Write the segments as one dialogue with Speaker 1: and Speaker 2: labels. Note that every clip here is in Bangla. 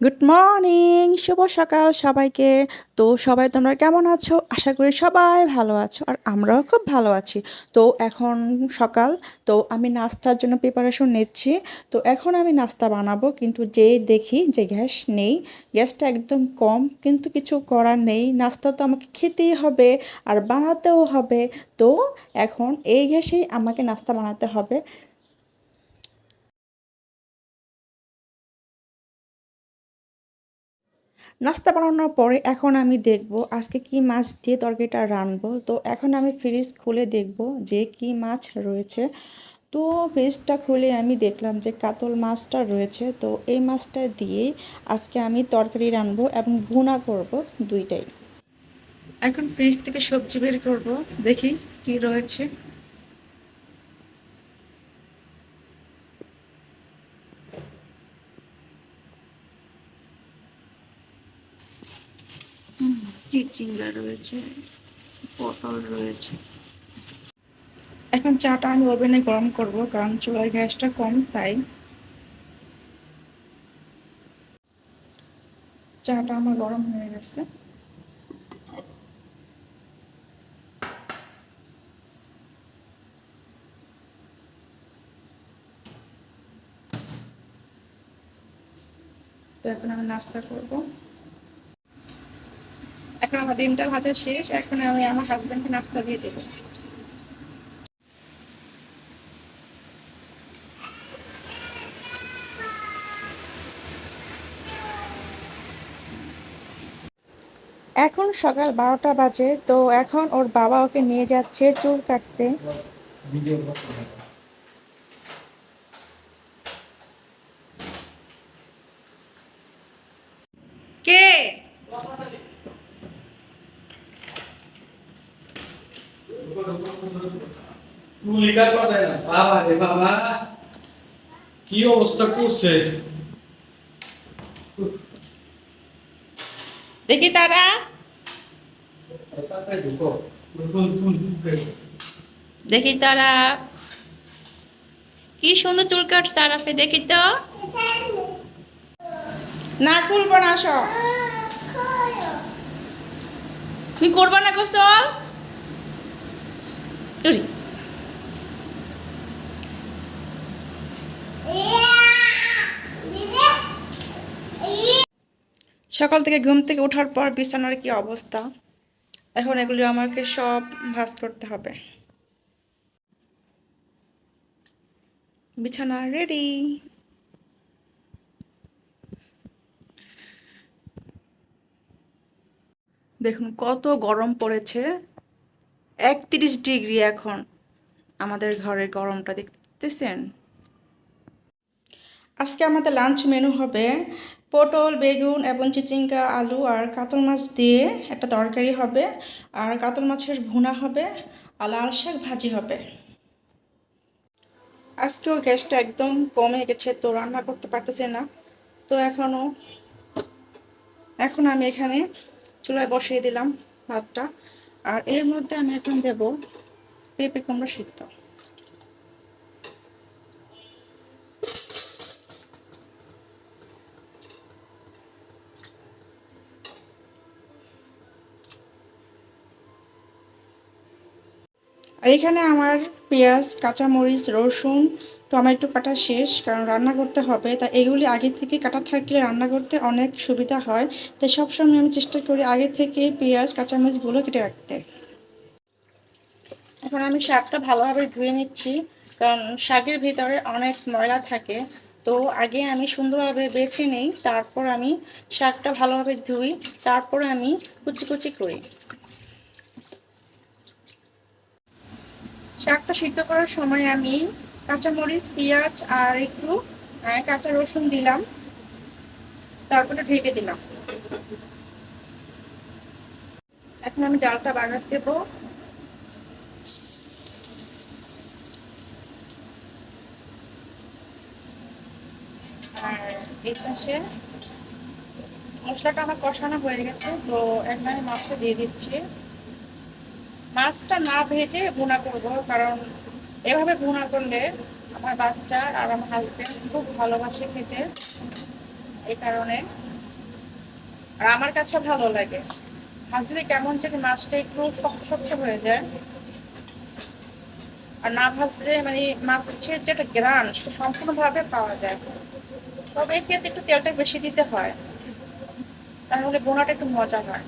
Speaker 1: গুড মর্নিং শুভ সকাল সবাইকে। তো সবাই তোমরা কেমন আছো? আশা করি সবাই ভালো আছো আর আমরাও খুব ভালো আছি। তো এখন সকাল, তো আমি নাস্তার জন্য প্রিপারেশন নিচ্ছি। তো এখন আমি নাস্তা বানাবো, কিন্তু যে দেখি যে গ্যাস নেই, গ্যাসটা একদম কম, কিন্তু কিছু করার নেই। নাস্তা তো আমাকে খেতেই হবে আর বানাতেও হবে। তো এখন এই গ্যাসেই আমাকে নাস্তা বানাতে হবে। নাস্তা বানানোর পরে এখন আমি দেখব আজকে কি মাছ দিয়ে তরকারিটা রানবো তো এখন আমি ফ্রিজ খুলে দেখব যে কি মাছ রয়েছে। তো ফ্রিজটা খুলে আমি দেখলাম যে কাতল মাছটা রয়েছে। তো এই মাছটা দিয়েই আজকে আমি তরকারি রানবো এবং ভুনা করব দুইটাই। এখন ফ্রিজ থেকে সবজি বের করব। দেখি কি রয়েছে। চিচিঙ্গা রয়েছে, পটল রয়েছে। এখন চাটা আমি ওভেনে গরম করব, কারণ চুলার গ্যাসটা কম, তাই। চাটা আমার গরম হয়ে গেছে। তো এখন আমি নাস্তা করব। এখন আমার ডিমটা ভাজা শেষ, এখন আমি আমার হাজব্যান্ডকে নাস্তা দিয়ে দেবো। এখন সকাল বারোটা বাজে, তো এখন ওর বাবা ওকে নিয়ে যাচ্ছে চুল কাটতে কে
Speaker 2: ভূমিকা কথা না বাবা রে বাবা কি অবস্থা করছে
Speaker 1: দেখি তারা। দেখি তারা। কি সুন্দর চুল কাটছে আরাফে দেখি তো। না খুলবো না সব তুমি করবা না গোসল? সকাল থেকে ঘুম থেকে ওঠার পর বিছানার কি অবস্থা? এখন এগুলি আমাকে সব ভাস করতে হবে। বিছানা রেডি দেখুন, কত গরম পড়েছে। একত্রিশ ডিগ্রি এখন আমাদের ঘরের গরমটা, দেখতেছেন? আজকে আমাদের লাঞ্চ মেনু হবে পটল, বেগুন এবং চিচিঙ্গা, আলু আর কাতল মাছ দিয়ে একটা তরকারি হবে। আর কাতল মাছের ভুনা হবে আর লাল শাক ভাজি হবে। আজকেও গ্যাসটা একদম কমে গেছে, তো রান্না করতে পারতেছে না। তো এখনও, এখন আমি এখানে চুলায় বসিয়ে দিলাম ভাতটা। আর এর মধ্যে আমি এখন দেব পেঁপে কুমড়ো সিদ্ধ। এখানে আমার পেঁয়াজ, কাঁচামরিচ, রসুন, টমেটো কাটা শেষ, কারণ রান্না করতে হবে। তা এগুলি আগে থেকে কাটা থাকলে রান্না করতে অনেক সুবিধা হয়। তাই সবসময় আমি চেষ্টা করি আগে থেকে পেঁয়াজ, কাঁচামরিচগুলো কেটে রাখতে। এখন আমি শাকটা ভালোভাবে ধুয়ে নিচ্ছি, কারণ শাকের ভিতরে অনেক ময়লা থাকে। তো আগে আমি সুন্দরভাবে বেছে নিই, তারপর আমি শাকটা ভালোভাবে ধুই, তারপর আমি কুচি কুচি করি। শাকটা সিদ্ধ করার সময় আমি কাঁচামরিচ, পেঁয়াজ আর একটু কাঁচা রসুন দিলাম। তারপরে ঢেকে দিলাম। এখন আমি ডালটা বাগার দেব। আর এই মশলাটা আমার কষানো হয়ে গেছে, তো এখন আমি মাছটা দিয়ে দিচ্ছি। মাছটা না ভেজে ভুনা করব, কারণ এভাবে ভুনা করলে আমার বাচ্চা আর আমার হাজবেন্ড খুব ভালোবাসে খেতে। এই কারণে। আর আমার কাছে ভালো লাগে। ভাজলে কেমন যেন মাছটা একটু শক্ত শক্ত হয়ে যায়। আর না ভাজলে মানে মাছের যেটা গ্রান, সেটা সম্পূর্ণভাবে পাওয়া যায়। তবে এক্ষেত্রে একটু তেলটা বেশি দিতে হয়। তাহলে বোনাটা একটু মজা হয়।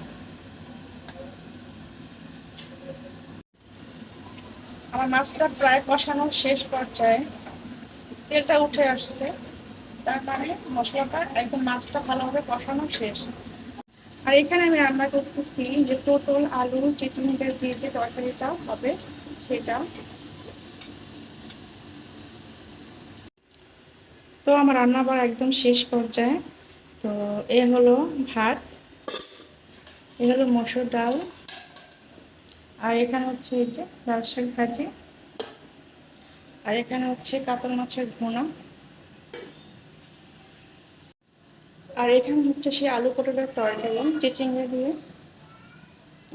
Speaker 1: আমার মাছটা প্রায় কষানো শেষ পর্যায়ে তেলটা উঠে আসছে। তার মানে মশলাটা একদম মাছটা ভালোভাবে কষানো শেষ। আর এখানে আমি রান্না করতেছি যে পটল, আলু চিচিমিটার দিয়ে যে তরকারিটা হবে সেটা। তো আমার রান্না একদম শেষ পর্যায়ে। তো এ হলো ভাত, এ হলো মসুর ডাল আর এখানে হচ্ছে এই যে লাল শাক ভাজি। আর এখানে হচ্ছে কাতল মাছের ঘোনা আর এখানে হচ্ছে সেই আলু পটলের তরকারি, চিচিঙ্গা দিয়ে।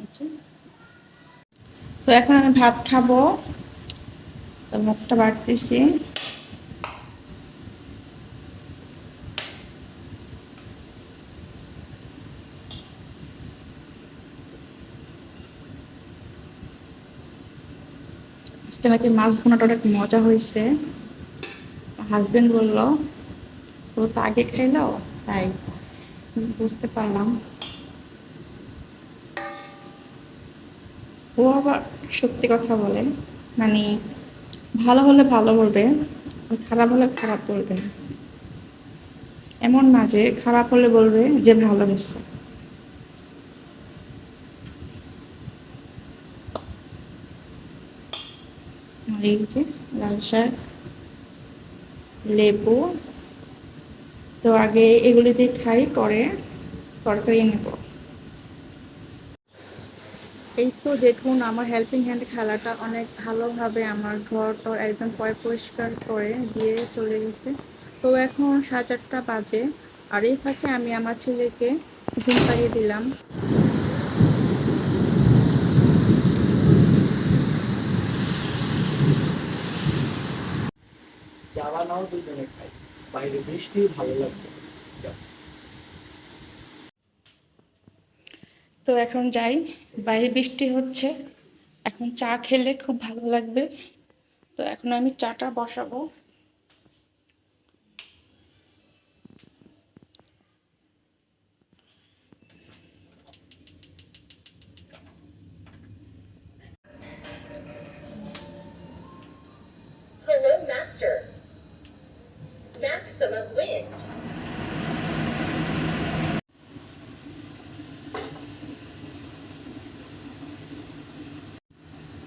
Speaker 1: আচ্ছা। তো এখন আমি ভাত খাব। তো ভাতটা বাড়তেছি। আজকে নাকি মাছ বোনাটা অনেক মজা হয়েছে। হাজবেন্ড বলল, ও তো আগে খাইলো, তাই বুঝতে পারলাম। ও আবার সত্যি কথা বলে মানে ভালো হলে ভালো বলবে খারাপ হলে খারাপ বলবে এমন না যে খারাপ হলে বলবে যে ভালো হয়েছে। এই যে লাল শাক, লেবু। তো আগে এগুলি দিয়ে খাই, পরে তরকারি নেব। এই তো দেখুন, আমার হেল্পিং হ্যান্ড খেলাটা অনেক ভালোভাবে আমার ঘর টর একদম পয় পরিষ্কার করে দিয়ে চলে গেছে। তো এখন সাড়ে চারটা বাজে। আর এই ফাঁকে আমি আমার ছেলেকে ঘুম পাড়িয়ে দিলাম।
Speaker 3: নাও দুজনে খাই বাইরে বৃষ্টি, ভালো লাগবে।
Speaker 1: তো এখন যাই, বাইরে বৃষ্টি হচ্ছে। এখন চা খেলে খুব ভালো লাগবে। তো এখন আমি চাটা বসাবো।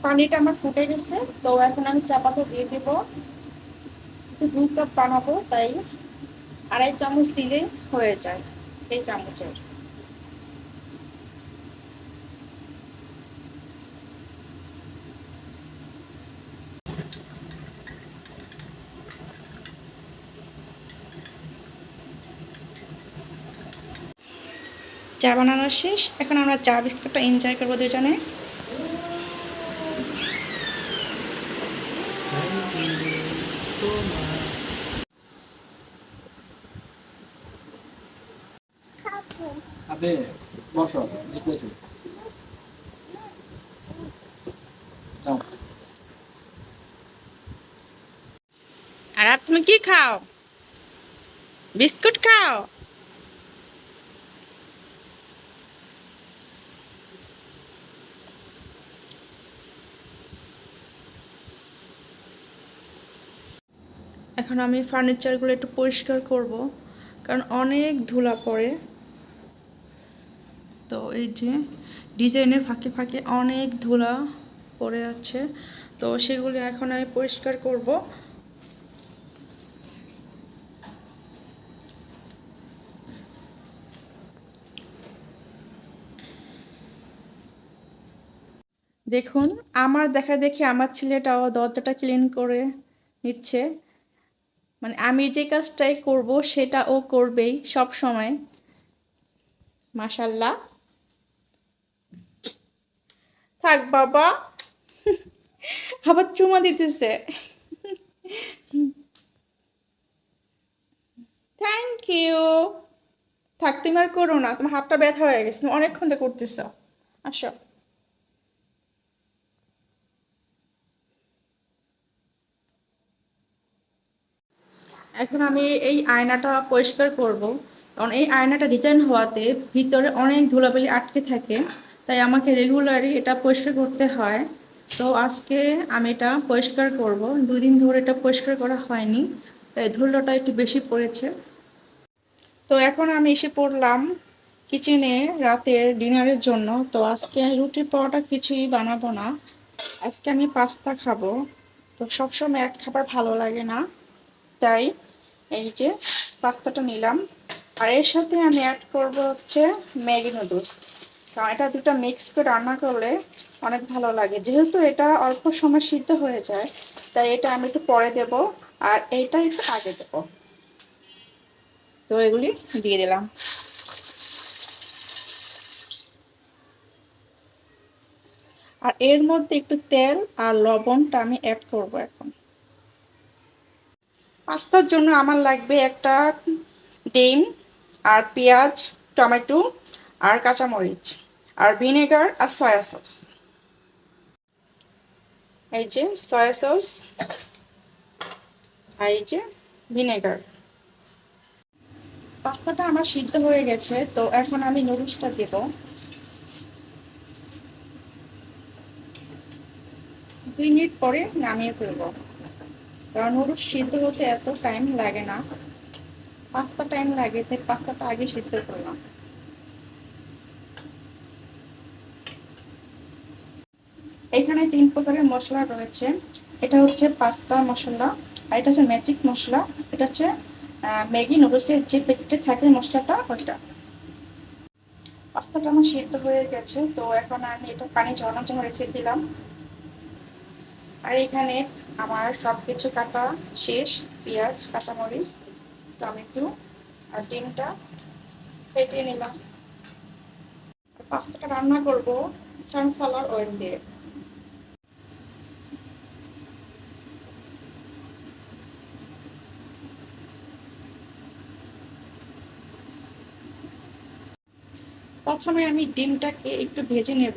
Speaker 1: পানিটা আমার ফুটে গেছে, তো এখন আমি চা পাতা দিয়ে দেব। তো দুই কাপ বানাবো, তাই আড়াই চামচ দিলে হয়ে যায় এই চামচের। চা বানানো শেষ। এখন আমরা চা বিস্কুটটা এনজয় করব দুজনে।
Speaker 3: আপনি বসো, দেখতেছি।
Speaker 1: আর তুমি কি খাও? বিস্কুট খাও? এখন আমি ফার্নিচারগুলো একটু পরিষ্কার করব, কারণ অনেক ধুলা পড়ে। এই যে ডিজাইনের ফাঁকে ফাঁকে অনেক ধুলা পড়ে আছে। তো সেগুলো এখন আমি পরিষ্কার করব। দেখুন, আমার দেখা দেখি আমার ছেলেটাও দরজাটা ক্লিন করে নিচ্ছে। মানে আমি যে কাজটাই করব, সেটা ও করবেই সব সময় মাশাল্লাহ। থাক বাবা। আবার চুমা দিতেছে। থ্যাংক ইউ থাক, তুমি আর করো না, তোমার হাতটা ব্যথা হয়ে গেছে, তুমি অনেকক্ষণ তো করতেছ। আসো। এখন আমি এই আয়নাটা পরিষ্কার করব। কারণ এই আয়নাটা ডিজাইন হওয়াতে ভিতরে অনেক ধুলাবালি আটকে থাকে। তাই আমাকে রেগুলারই এটা পরিষ্কার করতে হয়। তো আজকে আমি এটা পরিষ্কার করব। দুদিন ধরে এটা পরিষ্কার করা হয়নি, তাই ধুলোটা একটু বেশি পড়েছে। তো এখন আমি এসে পড়লাম কিচেনে রাতের ডিনারের জন্য। তো আজকে রুটি পরোটা কিছুই বানাবো না। আজকে আমি পাস্তা খাব। তো সবসময় এক খাবার ভালো লাগে না। তাই এই যে পাস্তাটা নিলাম। আর এর সাথে আমি অ্যাড করব হচ্ছে ম্যাগি নুডলস। এটা দুটো মিক্স করে রান্না করলে অনেক ভালো লাগে। যেহেতু এটা অল্প সময় সিদ্ধ হয়ে যায়, তাই এটা আমি একটু পরে দেব আর এইটা একটু আগে দেব। তো এগুলি দিয়ে দিলাম। আর এর মধ্যে একটু তেল আর লবণটা আমি অ্যাড করব এখন। পাস্তার জন্য আমার লাগবে একটা ডিম আর পেঁয়াজ, টমেটো আর কাঁচামরিচ, আর ভিনেগার আর সয়া সস। এই যে সয়া সস আর এই যে ভিনেগার। পাস্তাটা আমার সিদ্ধ হয়ে গেছে, তো এখন আমি নুডলসটা দেব। দুই মিনিট পরে নামিয়ে ফেলব। কারণ নুডলস সিদ্ধ হতে এত টাইম লাগে না। পাস্তা টাইম লাগে, তাই পাস্তাটা আগে সিদ্ধ করলাম এখানে তিন প্রকারের মশলা রয়েছে। এটা হচ্ছে পাস্তা মশলা, আর এটা হচ্ছে ম্যাজিক মশলা। এটা হচ্ছে ম্যাগি নুডলসের যে প্যাকেটে থাকে মশলাটা, ওইটা। পাস্তাটা আমার সিদ্ধ হয়ে গেছে, তো এখন আমি এটা পানি ঝরানোর জন্য রেখে দিলাম। আর এখানে আমার সব কিছু কাটা শেষ, পেঁয়াজ, কাঁচামরিচ, টমেটো আর ডিমটা ফেটিয়ে নিলাম। পাস্তাটা রান্না করব সানফ্লাওয়ার অয়েল দিয়ে। প্রথমে আমি ডিমটাকে একটু ভেজে নেব।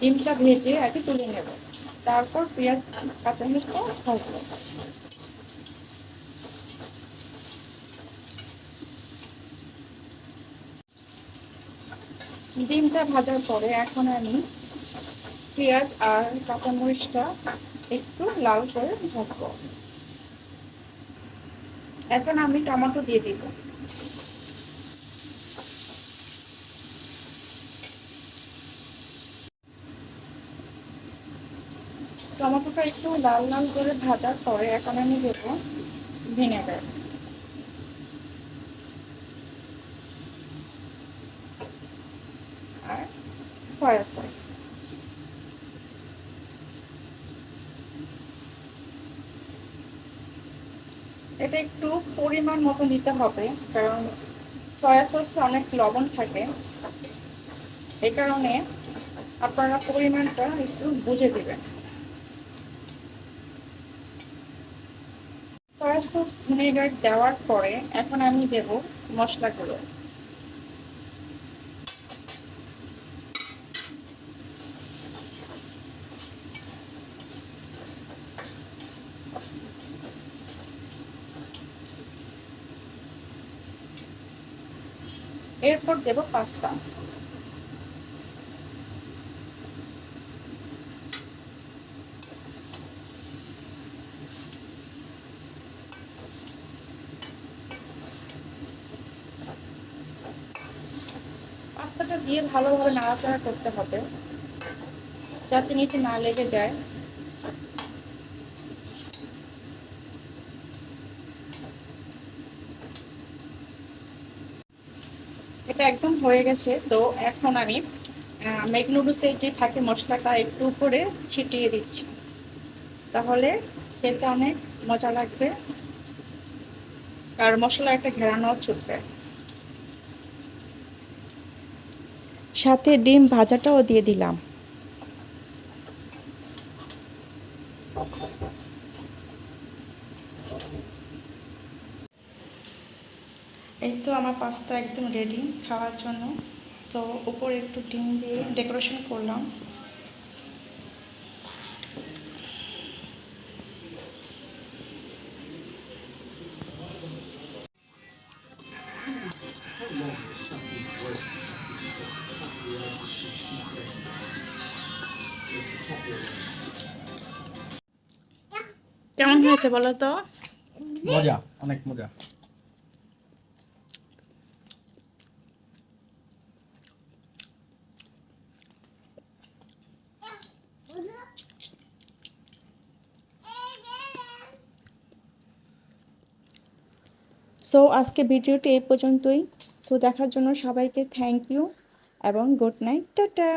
Speaker 1: ডিমটা ভেজে আগে তুলে নেব। তারপর পেঁয়াজ কাঁচামরিচটা ভাজবো ডিমটা ভাজার পরে এখন আমি পেঁয়াজ আর কাঁচামরিচটা একটু লাল করে ভাজবো। এখন আমি টমেটো দিয়ে দিব। টমেটোটা একটু লাল লাল করে ভাজার পরে এখন আমি দেব ভিনেগার। সয়া সস এটা একটু পরিমাণ মতো নিতে হবে, কারণ সয়া সসে অনেক লবণ থাকে। এই কারণে আপনারা পরিমাণটা একটু বুঝে দিবেন। সয়া সস ভিনেগার দেওয়ার পরে এখন আমি দেব মশলাগুলো। এরপর দেব পাস্তা। পাস্তাটা দিয়ে ভালোভাবে নাড়াচাড়া করতে হবে যাতে নিচে না লেগে যায়। একদম হয়ে গেছে। তো এখন আমি মেঘ নুডলসের যে থাকে মশলাটা একটু উপরে ছিটিয়ে দিচ্ছি। তাহলে খেতে অনেক মজা লাগবে। আর মশলা একটা ঘেরানো ছুটবে সাথে ডিম ভাজাটাও দিয়ে দিলাম। এই তো আমার পাস্তা একদম রেডি খাওয়ার জন্য। তো উপরে একটু ডিম দিয়ে ডেকোরেশন করলাম। কেমন হয়েছে বলো তো?
Speaker 3: মজা অনেক মজা।
Speaker 1: সো আজকে ভিডিওটি এই পর্যন্তই। সো দেখার জন্য সবাইকে থ্যাংক ইউ এবং গুড নাইট টাটা।